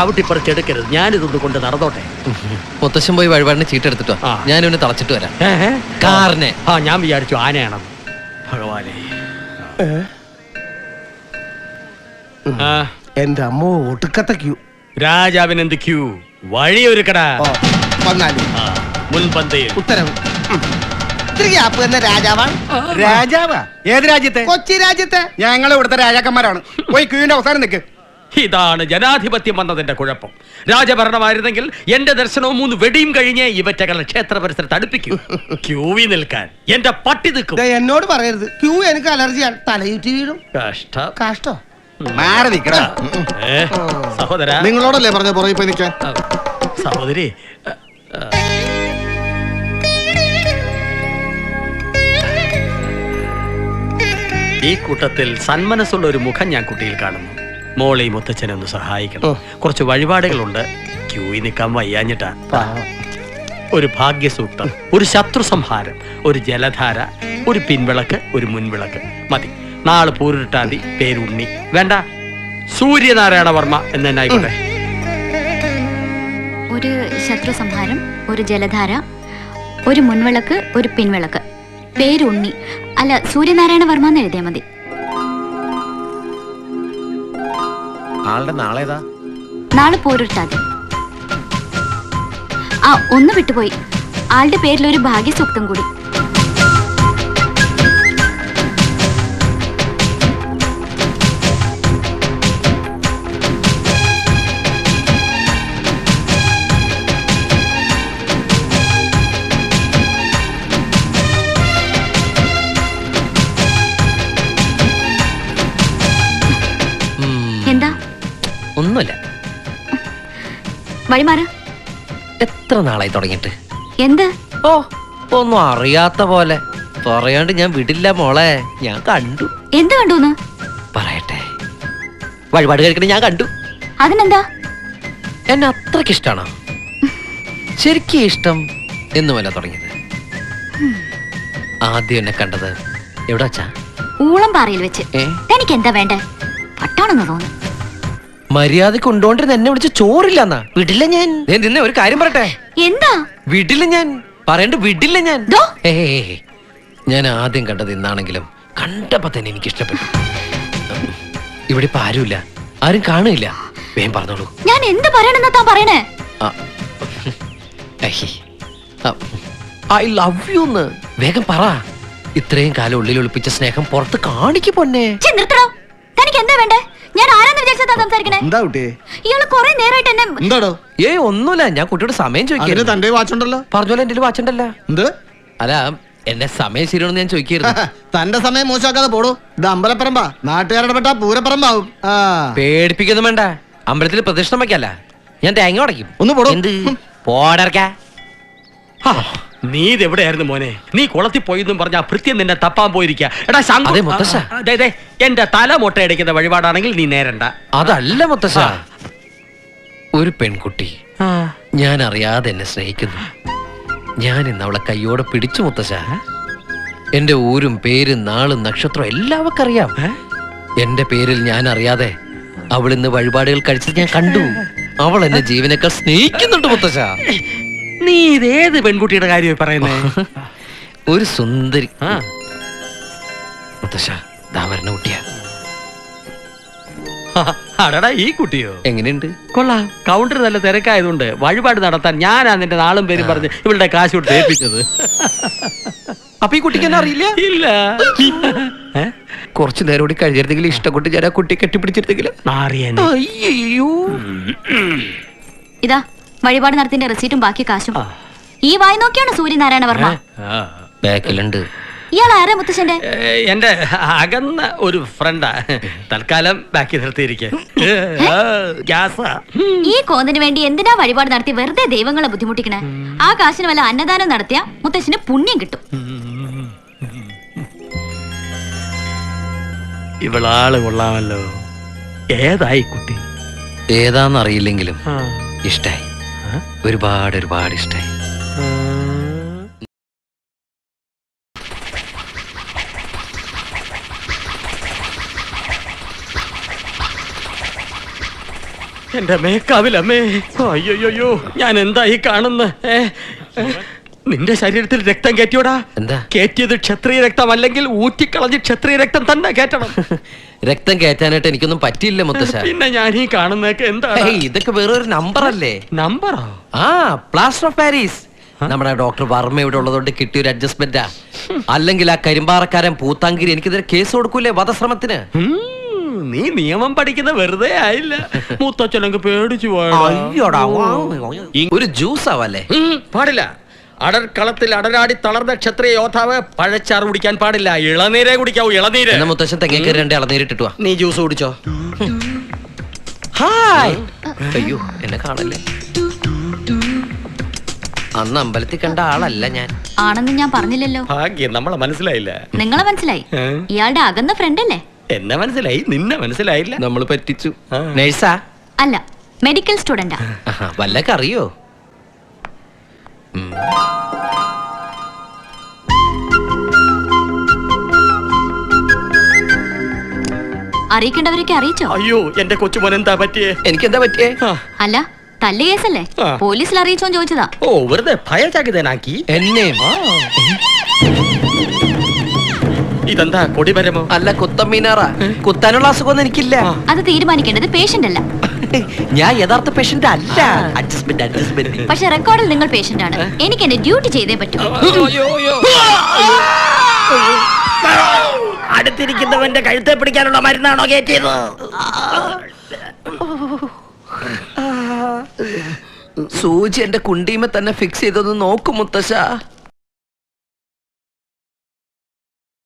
ചവിട്ടിപ്പറിച്ചെടുക്കരുത്. ഞാനിതൊന്ന് കൊണ്ട് നടന്നോട്ടെ. മുത്തശ്ശൻ പോയി വഴിപാടിന് ചീട്ടെടുത്തിട്ടോ ആ. ഞാൻ ഇവനെ തളച്ചിട്ട് വരാം. ഏഹ്? കാറിനെ. ആ ഞാൻ വിചാരിച്ചു ആനയാണെന്ന്. ഭഗവാനെ. ആ, എന്റെ അമ്മോ ഒടുക്കത്തെ ക്യൂ. രാജാവിന് എന്ത് ക്യൂ? വഴിയൊരുക്കടാ. ഒരു വന്നാലും. ആ, മുൻപന്തിയിൽ. ഉത്തരവ്. ഉം. ഇത്തിരി ഗ്യാപ്പ് തന്നെ രാജാവാണ് രാജാവാ? ഏത് രാജ്യത്തെ? കൊച്ചി രാജ്യത്തെ. ഞങ്ങൾ ഇവിടുത്തെ രാജാക്കന്മാരാണ്. പോയി ക്യൂവിന്റെ അവസാനം നിൽക്ക് ഇതാണ് ജനാധിപത്യം വന്നതിന്റെ കുഴപ്പം. രാജഭരണമായിരുന്നെങ്കിൽ എന്റെ ദർശനവും മൂന്ന് വെടിയും കഴിഞ്ഞ് ഇവറ്റകളെ ക്ഷേത്ര പരിസരത്ത് അടുപ്പിക്കും. ക്യൂവി നിൽക്കാൻ. എന്റെ പട്ടി നിൽക്കും. ദേ, എന്നോട് പറയരുത്. ക്യൂ എനിക്ക് അലർജിയാണ് തലയുറ്റി വീഴും. കഷ്ടം. കഷ്ടം. മാറി നിക്കടാ ഏ, സഹോദര. നിങ്ങളോടല്ലേ പറഞ്ഞ പുറകെ പോയി നിൽക്കാൻ? സഹോദരി. ഈ കൂട്ടത്തിൽ സന്മനസ്സുള്ള ഒരു മുഖം ഞാൻ കുട്ടിയിൽ കാണുന്നു. മോളെ ഈ മുത്തച്ഛനെ ഒന്ന് സഹായിക്കണം. കുറച്ച് വഴിപാടുകളുണ്ട്. ക്യൂയി നിൽക്കാൻ വയ്യാഞ്ഞിട്ടാ. ഒരു ഭാഗ്യസൂക്തം ഒരു ശത്രു സംഹാരം ഒരു ജലധാര ഒരു പിൻവിളക്ക് ഒരു മുൻവിളക്ക്. മതി. നാളെ പൂരിട്ടാതി പേരുണ്ണി. വേണ്ട. സൂര്യനാരായണ വർമ്മ എന്ന് തന്നെ ആയിക്കോട്ടെ. ഒരു ശത്രു സംഹാരം ഒരു ജലധാര ഒരു മുൻവിളക്ക് ഒരു പിൻവിളക്ക്. പേരുണ്ണി. അല്ല സൂര്യനാരായണ വർമ്മ എന്ന് എഴുതിയാൽ മതി. ആളുടെ നാളേതാ? നാളെ പോരിട്ടാതി ആ ഒന്ന് വിട്ടുപോയി. ആളുടെ പേരിൽ ഒരു ഭാഗ്യസൂക്തം കൂടി. ഒന്നുമില്ല. വഴിമാറ. എത്ര നാളായി തുടങ്ങിയിട്ട്? എന്ത്? ഓ ഒന്നും അറിയാത്ത പോലെ. പറയാണ്ട് ഞാൻ വിടില്ല മോളെ. ഞാൻ കണ്ടു. എന്ത് കണ്ടു പറയട്ടെ. വഴിപാട് കഴിക്കണ ഞാൻ കണ്ടു. അതിനെന്താ? എന്നെ അത്രയ്ക്ക് ഇഷ്ടാണോ? ശരിക്കും ഇഷ്ടം എന്നുമല്ല തുടങ്ങിയത്. ആദ്യം എന്നെ കണ്ടത് എവിടെ വച്ചാ? ഊളം പാറയിൽ വെച്ച്. എനിക്ക് എന്താ വേണ്ടേ? പട്ടാണെന്ന് തോന്നുന്നു. മര്യാദയ്ക്ക് ഉണ്ടോണ്ടിരുന്ന എന്നെ വിളിച്ച് ചോറില്ലെന്നാ? വിടില്ല ഞാൻ. നിന്നെ ഒരു കാര്യം പറട്ടെ എന്താ? വിടില്ല ഞാൻ. പറയണ്ട വിടില്ല ഞാൻ. ഞാൻ ആദ്യം കണ്ടത് ഇന്നാണെങ്കിലും കണ്ടപ്പോ തന്നെ എനിക്ക് ഇഷ്ടപ്പെട്ടു ഇവിടെ ഇപ്പൊ ആരുമില്ല. ആരും കാണില്ല വേഗം പറഞ്ഞോളൂ. ഞാൻ എന്ത് പറയണെന്നാ താൻ പറയണേ? ഐ ലവ് യു എന്ന്. വേഗം പറ. ഇത്രയും കാലം ഉള്ളിൽ ഒളിപ്പിച്ച സ്നേഹം പുറത്ത് കാണിക്കു പൊന്നെ. നിർത്തണോ നിർത്തടോ. തനിക്ക് എന്താ വേണ്ടേ? സംസാരിക്കണേ? എന്താ കുട്ടി ഇയാൾ കൊറേ നേരമായിട്ട് എന്നെ എന്താടോ? ഏ ഒന്നുമില്ല. ഞാൻ കുട്ടിയോട് സമയം അതിന് ചോദിക്കുന്നു തന്റെ വാച്ചുണ്ടല്ലോ പറഞ്ഞോലെ എന്റെ വാച്ചുണ്ടല്ല എന്ത്? അല്ല എന്നെ സമയം ശരിയാണെന്ന് ഞാൻ ചോദിക്കായിരുന്നു തന്റെ സമയം മോശമാക്കാതെ പോടൂ. ഇത് അമ്പലപ്പറമ്പാ. നാട്ടുകാരുടെ പെട്ട പൂരപ്പറമ്പാവും. ആ. പേടിപ്പിക്കൊന്നും വേണ്ട. അമ്പലത്തിൽ പ്രദക്ഷിണം വയ്ക്കല്ല. ഞാൻ തേങ്ങ ഉടയ്ക്കും. ഒന്ന് പോടോ. എന്ത്? പോടർക്കാ. നീ ഇതെവിടെയായിരുന്നു മോനെ? നീ കുളത്തിൽ പോയെന്നും പറഞ്ഞ ഭൃത്യം നിന്നെ തപ്പാൻ പോയിരിക്കുക എടാ ശങ്കു അതെ, മുത്തശ്ശ. ആ, ആ, ദേ, ദേ, എന്റെ തല മുട്ടയടിക്കുന്ന വഴിപാടാണെങ്കിൽ നീ നേരണ്ട. അതല്ല മുത്തശ്ശ. ഒരു പെൺകുട്ടി. ഞാൻ അറിയാതെ എന്നെ സ്നേഹിക്കുന്നു. ഞാൻ ഇന്ന് അവളെ കയ്യോടെ പിടിച്ചു മുത്തശ്ശ. എന്റെ ഊരും പേരും നാളും നക്ഷത്രം എല്ലാം അറിയാം എന്റെ പേരിൽ ഞാൻ അറിയാതെ അവൾ ഇന്ന് വഴിപാടുകൾ കഴിച്ചത് ഞാൻ കണ്ടു. അവൾ എന്നെ ജീവനേക്കാൾ സ്നേഹിക്കുന്നുണ്ട് മുത്തശ്ശ. നീ ഇതേത് പെൺകുട്ടിയുടെ കാര്യമായി പറയുന്നേ? ഒരു സുന്ദരി. ആ, മുത്തശ്ശ ദാ വരണ കുട്ടിയാ. അടടാ ഈ കുട്ടിയോ? എങ്ങനെയുണ്ട്? കൊള്ളാം കൗണ്ടർ നല്ല തിരക്കായതുകൊണ്ട് വഴിപാട് നടത്താൻ ഞാനാ നിന്റെ നാളും പേരും പറഞ്ഞ് ഇവളുടെ കാശ് കൊടുത്ത് ഏൽപ്പിച്ചത്. അപ്പൊ ഈ കുട്ടിക്ക് എന്നാ അറിയില്ല? ഇല്ല. ഏ? കുറച്ചു നേരം കൂടി കഴിയരുതെങ്കിൽ ഇഷ്ടപ്പെട്ട് ഞാൻ ആ കുട്ടിയെ കെട്ടിപ്പിടിച്ചിരുന്നെങ്കിൽ. മാറിയനെ. അയ്യോ ഇതാ വഴിപാട് നടത്തിന്റെ റെസീറ്റും ബാക്കി കാശും. ഈ വായി നോക്കിയാണ് സൂര്യനാരായണ വർമ്മ. ആ. ബാക്കിലുണ്ട്. ഇയാൾ ആരാ മുത്തശ്ശന്റെ ഏ, എന്റെ അകന്ന ഒരു ഫ്രണ്ടാ തൽക്കാലം ബാക്കി നിർത്തിയിരിക്കെ. ഈ കോന്നിന് വേണ്ടി എന്തിനാ വഴിപാട് നടത്തി വെറുതെ ദൈവങ്ങളെ ബുദ്ധിമുട്ടിക്കണേ? ആ കാശിന് വല്ല അന്നദാനം നടത്തിയ മുത്തശ്ശന് പുണ്യം കിട്ടും. ഇവളാൾ കൊള്ളാമല്ലോ. ഏതായി കുട്ടി? ഏതാന്നറിയില്ലെങ്കിലും ഇഷ്ടായി? ഒരുപാട് ഒരുപാട് ഇഷ്ടായി. എന്റെ മേക്കാവിലമ്മേ. അയ്യോ ഞാൻ എന്താ ഈ കാണുന്ന? ഏ? ഏ? നിന്റെ ശരീരത്തിൽ രക്തം കയറ്റിയോടാ? എന്താ? കയറ്റിയത് ക്ഷത്രിയ രക്തം അല്ലെങ്കിൽ ഊറ്റിക്കളഞ്ഞ് ക്ഷത്രിയ രക്തം തന്നെ കയറ്റണം. രക്തം കയറ്റാനായിട്ട് എനിക്കൊന്നും പറ്റിയില്ല മുത്തശ്ശ. പിന്നെ ഞാൻ ഈ കാണുന്നതൊക്കെ എന്താ ഏയ്, ഇതൊക്കെ വേറൊരു നമ്പർ അല്ലേ നമ്പറോ? ആ പ്ലാസ്റ്റർ ഓഫ് പാരീസ്. നമ്മുടെ ഡോക്ടർ വർമ്മ ഇവിടെ ഉള്ളതുകൊണ്ട് കിട്ടിയ ഒരു അഡ്ജസ്റ്റ്മെന്റാ. അല്ലെങ്കിൽ ആ കരിമ്പാറക്കാരൻ പൂത്താങ്കിരി എനിക്കെതിരെ കേസ് കൊടുക്കൂലേ വധശ്രമത്തിന്? ഉം, നീ നിയമം പഠിക്കുന്ന വെറുതെ ആയില്ല. മൂത്തച്ഛനൊക്കെ പേടിച്ചു പോയടാ. അയ്യോടാ ഒരു ജ്യൂസ് ആവല്ലേ ഉം, പാടില്ല. അടർക്കളത്തിൽ അടരാടി തളർന്ന ക്ഷത്രിയ യോദ്ധാവ് പഴച്ചാറ് കുടിക്കാൻ പാടില്ല. ഇളനീരേ കുടിക്കാവൂ ഇളനീര്. എന്നാ മുത്തശ്ശൻ തെങ്ങേക്കറി രണ്ട് ഇളനീരിട്ടിട്ട് വാ. നീ ജ്യൂസ് കുടിച്ചോ? ഹായ്. അയ്യോ എന്നെ കാണല്ലേ? അന്ന് അമ്പലത്തിൽ കണ്ട ആളല്ല ഞാൻ. ആണെന്ന് ഞാൻ പറഞ്ഞില്ലല്ലോ. ഭാഗ്യം നമ്മളെ മനസ്സിലായില്ല. നിങ്ങളെ മനസ്സിലായി? ഇയാളുടെ അകന്ന ഫ്രണ്ട് അല്ലേ എന്നെ മനസ്സിലായി നിന്നെ മനസ്സിലായില്ല. നമ്മൾ പറ്റിച്ചു. നഴ്സാ അല്ല മെഡിക്കൽ സ്റ്റുഡന്റാ വല്ലക്കറിയോ വല്ലൊക്കെ അറിയോ ഉം. അറിയിക്കേണ്ടവരൊക്കെ അറിയിച്ചോ? അയ്യോ എന്റെ കൊച്ചുമോൻ എന്താ പറ്റിയേ? എനിക്ക് എന്താ പറ്റിയേ അല്ല തല്ല് കേസല്ലേ. പോലീസിൽ അറിയിച്ചോന്ന് ചോദിച്ചതാ. ഓ വെറുതെ ഭയചകിതനാക്കി എന്നെ ഇതെന്താ കൊടിമരമോ? അല്ല കുത്തമ്മീനാറാ കുത്താനുള്ള അസുഖമൊന്നും എനിക്കില്ല. അത് തീരുമാനിക്കേണ്ടത് പേഷ്യന്റ് അല്ല. ഞാൻ യഥാർത്ഥ പേഷ്യന്റ് അല്ല. അഡ്ജസ്റ്റ്മെന്റ് അഡ്ജസ്റ്റ്മെന്റ് പക്ഷെ റെക്കോർഡിൽ നിങ്ങൾ പേഷ്യന്റ് ആണ്. എനിക്ക് എന്റെ ഡ്യൂട്ടി ചെയ്തേ പറ്റൂ. അടുത്തിരിക്കുന്നവന്റെ കഴുത്തെ പിടിക്കാനുള്ള മരുന്നാണോ കയറ്റിയത്? സൂചി എന്റെ കുണ്ടീമെ തന്നെ ഫിക്സ് ചെയ്തൊന്ന് നോക്കും മുത്തശ്ശ.